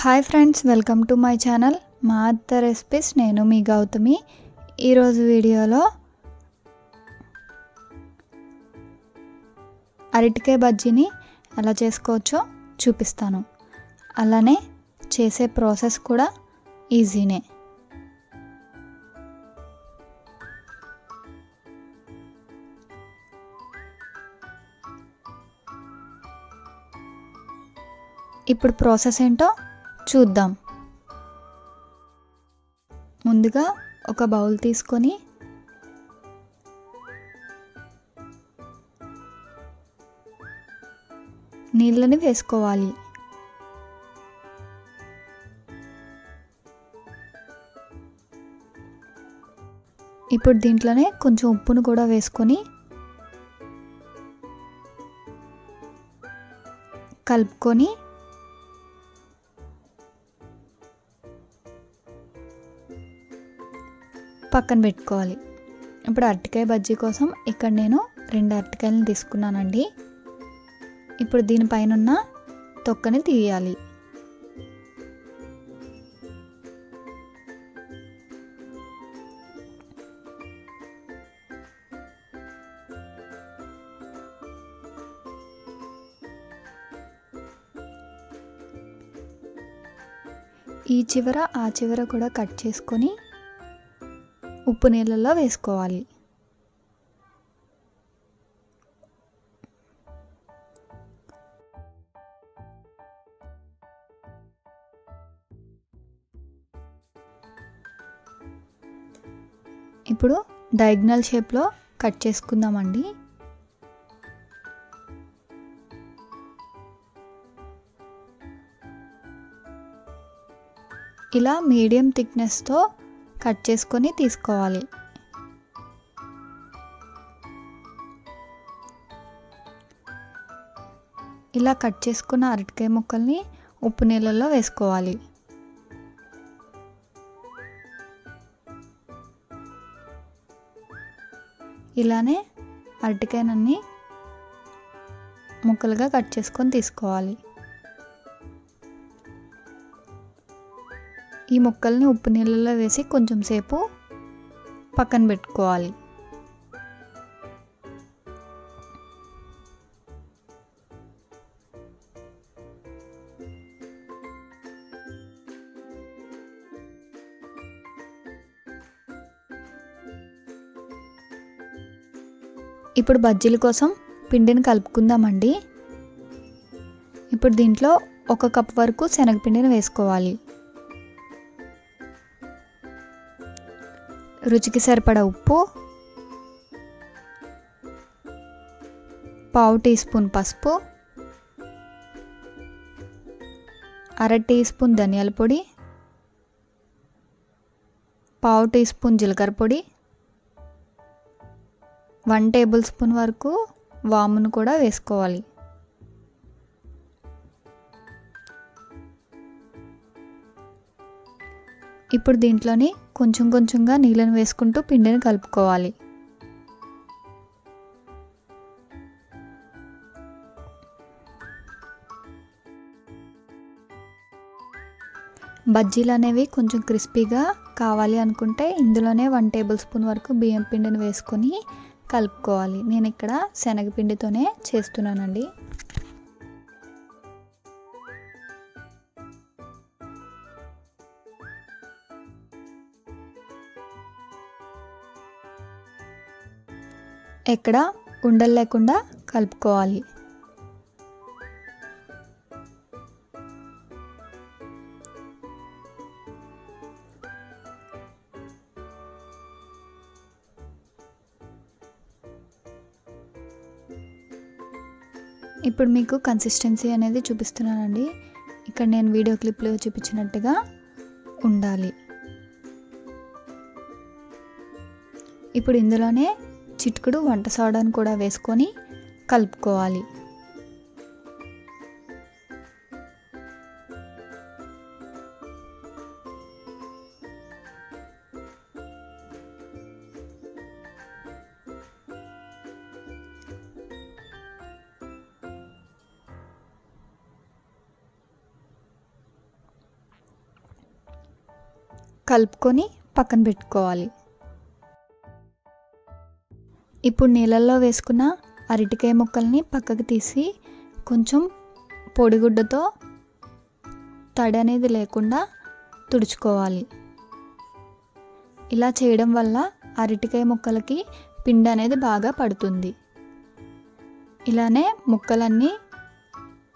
Hi friends welcome to my channel మా అత్త recipes. నేను మీ గౌతమి. ఈరోజు వీడియోలో అరటికాయ బజ్జీని ఎలా చేసుకోవచ్చో చూపిస్తాను. అలానే చేసే ప్రాసెస్ కూడా ఈజీనే. ఇప్పుడు ప్రాసెస్ ఏంటో చూద్దాం. ముందుగా ఒక బౌల్ తీసుకొని నీళ్ళని వేసుకోవాలి. ఇప్పుడు దీంట్లోనే కొంచెం ఉప్పును కూడా వేసుకొని కలుపుకొని పక్కన పెట్టుకోవాలి. ఇప్పుడు అరటికాయ బజ్జీ కోసం ఇక్కడ నేను రెండు అరటికాయలను తీసుకున్నానండి. ఇప్పుడు దీనిపైన ఉన్న తొక్కని తీయాలి. ఈ చివర ఆ చివర కూడా కట్ చేసుకొని ఉప్పు నీళ్ళల్లో వేసుకోవాలి. ఇప్పుడు డయాగ్నల్ షేప్లో కట్ చేసుకుందామండి. ఇలా మీడియం థిక్నెస్తో కట్ చేసుకొని తీసుకోవాలి. ఇలా కట్ చేసుకున్న అరటికాయ ముక్కల్ని ఉప్పు నీళ్ళల్లో వేసుకోవాలి. ఇలానే అరటికాయనన్నీ ముక్కలుగా కట్ చేసుకొని తీసుకోవాలి. ఈ ముక్కల్ని ఉప్పు నీళ్ళలో వేసి కొంచెం సేపు పక్కన పెట్టుకోవాలి. ఇప్పుడు బజ్జీల కోసం పిండిని కలుపుకుందామండి. ఇప్పుడు దీంట్లో ఒక కప్ వరకు శనగపిండిని వేసుకోవాలి. రుచికి సరిపడ ఉప్పు పావు టీ స్పూన్ పసుపు అర టీ స్పూన్ ధనియాల పొడి పావు టీ స్పూన్ జీలకర్ర పొడి వన్ టేబుల్ స్పూన్ వరకు వామును కూడా వేసుకోవాలి. ఇప్పుడు దీంట్లోని కొంచెం కొంచెంగా నీళ్ళను వేసుకుంటూ పిండిని కలుపుకోవాలి. బజ్జీలు అనేవి కొంచెం క్రిస్పీగా కావాలి అనుకుంటే ఇందులోనే వన్ టేబుల్ స్పూన్ వరకు బియ్యం పిండిని వేసుకొని కలుపుకోవాలి. నేను ఇక్కడ శనగపిండితోనే చేస్తున్నానండి. ఎక్కడ ఉండలు లేకుండా కలుపుకోవాలి. ఇప్పుడు మీకు కన్సిస్టెన్సీ అనేది చూపిస్తున్నానండి. ఇక్కడ నేను వీడియో క్లిప్లో చూపించినట్టుగా ఉండాలి. ఇప్పుడు ఇందులోనే చిటికెడు వంట సోడాను కూడా వేసుకొని కలుపుకోవాలి. కలుపుకొని పక్కన పెట్టుకోవాలి. ఇప్పుడు నీళ్ళల్లో వేసుకున్న అరటికాయ ముక్కల్ని పక్కకు తీసి కొంచెం పొడిగుడ్డతో తడి అనేది లేకుండా తుడుచుకోవాలి. ఇలా చేయడం వల్ల అరటికాయ ముక్కలకి పిండి అనేది బాగా పడుతుంది. ఇలానే ముక్కలన్నీ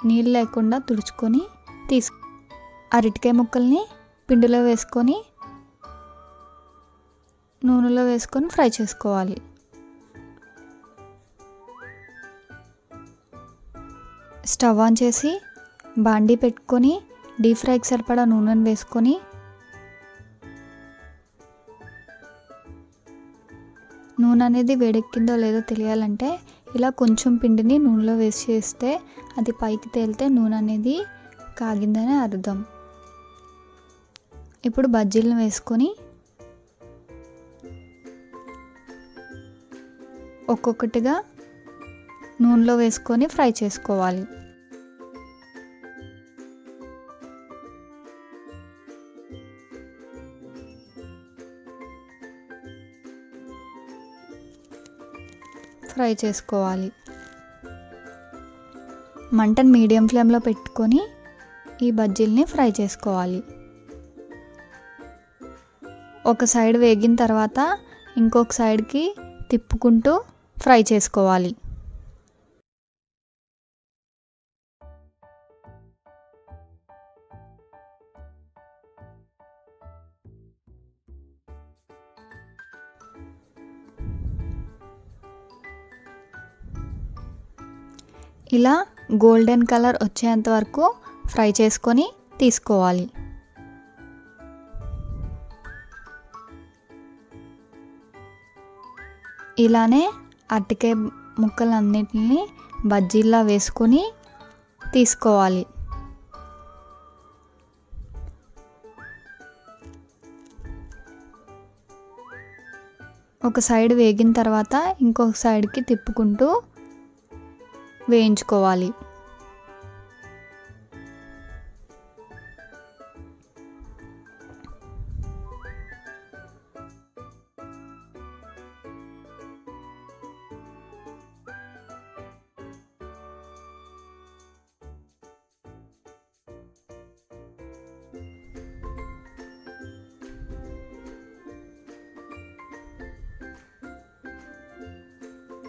నీళ్ళు లేకుండా తుడుచుకొని తీసు అరటికాయ ముక్కల్ని పిండిలో వేసుకొని నూనెలో వేసుకొని ఫ్రై చేసుకోవాలి. స్టవ్ ఆన్ చేసి బాండీ పెట్టుకొని డీప్ ఫ్రైకి సరిపడా నూనెను వేసుకొని నూనె అనేది వేడెక్కిందో లేదో తెలియాలంటే ఇలా కొంచెం పిండిని నూనెలో వేసి చేస్తే అది పైకి తేలితే నూనె అనేది కాగిందని అర్థం. ఇప్పుడు బజ్జీలను వేసుకొని ఒక్కొక్కటిగా నూనెలో వేసుకొని ఫ్రై చేసుకోవాలి. ఫ్రై చేసుకోవాలి. మంటను మీడియం ఫ్లేమ్లో పెట్టుకొని ఈ బజ్జీల్ని ఫ్రై చేసుకోవాలి. ఒక సైడ్ వేగిన తర్వాత ఇంకొక సైడ్కి తిప్పుకుంటూ ఫ్రై చేసుకోవాలి. ఇలా గోల్డెన్ కలర్ వచ్చేంత వరకు ఫ్రై చేసుకొని తీసుకోవాలి. ఇలానే అరటికాయ ముక్కలన్నిటిని బజ్జీలా వేసుకొని తీసుకోవాలి. ఒక సైడ్ వేగిన తర్వాత ఇంకొక సైడ్కి తిప్పుకుంటూ వేయించుకోవాలి.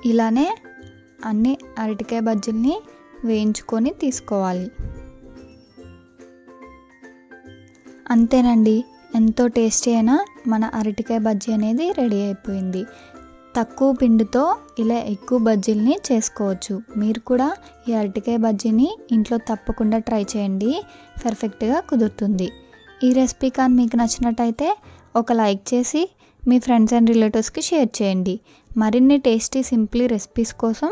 ఇలానే అన్ని అరటికాయ బజ్జీల్ని వేయించుకొని తీసుకోవాలి. అంతేనండి ఎంతో టేస్టీ అయినా మన అరటికాయ బజ్జీ అనేది రెడీ అయిపోయింది. తక్కువ పిండితో ఇలా ఎక్కువ బజ్జీల్ని చేసుకోవచ్చు. మీరు కూడా ఈ అరటికాయ బజ్జీని ఇంట్లో తప్పకుండా ట్రై చేయండి. పర్ఫెక్ట్గా కుదురుతుంది. ఈ రెసిపీ కానీ మీకు నచ్చినట్టయితే ఒక లైక్ చేసి మీ ఫ్రెండ్స్ అండ్ రిలేటివ్స్కి షేర్ చేయండి. మరిన్ని టేస్టీ సింప్లీ రెసిపీస్ కోసం